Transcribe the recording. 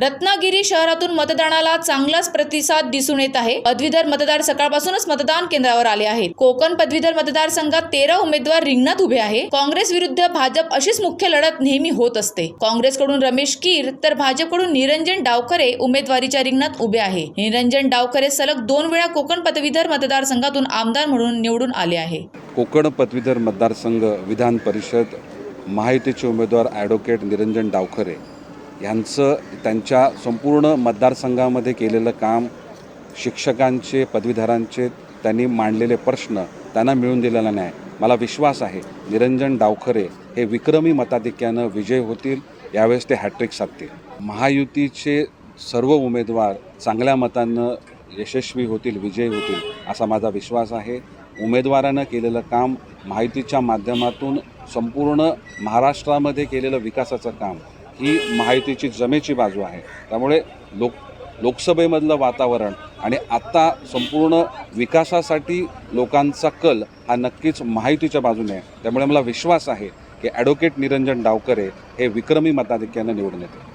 रत्नागिरी शहरातून मतदानाला चांगलाच प्रतिसाद दिसून येत आहे. पदवीधर मतदार सकाळपासूनच मतदान केंद्रावर आले आहेत. कोकण पदवीधर मतदारसंघात तेरा उमेदवार रिंगणात उभे आहे. काँग्रेस विरुद्ध भाजप अशीच मुख्य लढत नेहमी होत असते. काँग्रेसकडून रमेश कीर तर भाजपकडून निरंजन डावखरे उमेदवारीच्या रिंगणात उभे आहे. निरंजन डावखरे सलग दोन वेळा कोकण पदवीधर मतदारसंघातून आमदार म्हणून निवडून आले आहे. कोकण पदवीधर मतदारसंघ विधान परिषद महायुतीचे उमेदवार ॲडव्होकेट निरंजन डावखरे यांचं त्यांच्या संपूर्ण मतदारसंघामध्ये केलेलं काम शिक्षकांचे पदवीधरांचे त्यांनी मांडलेले प्रश्न त्यांना मिळून दिलेला नाही मला विश्वास आहे निरंजन डावखरे हे विक्रमी मताधिक्यानं विजय होतील यावेळेस ते हॅट्रिक साधतील. महायुतीचे सर्व उमेदवार चांगल्या मतानं यशस्वी होतील विजयी होतील असा माझा विश्वास आहे. उमेदवारानं केलेलं काम माहितीच्या माध्यमातून संपूर्ण महाराष्ट्रामध्ये केलेलं विकासाचं काम ही महायुतीची जमेची बाजू आहे. त्यामुळे लोक लोकसभेमधलं वातावरण आणि आत्ता संपूर्ण विकासासाठी लोकांचा कल हा नक्कीच महायुतीच्या बाजूने आहे. त्यामुळे मला विश्वास आहे की ॲडव्होकेट निरंजन डावकरे हे विक्रमी मताधिक्यानं निवडून येतील.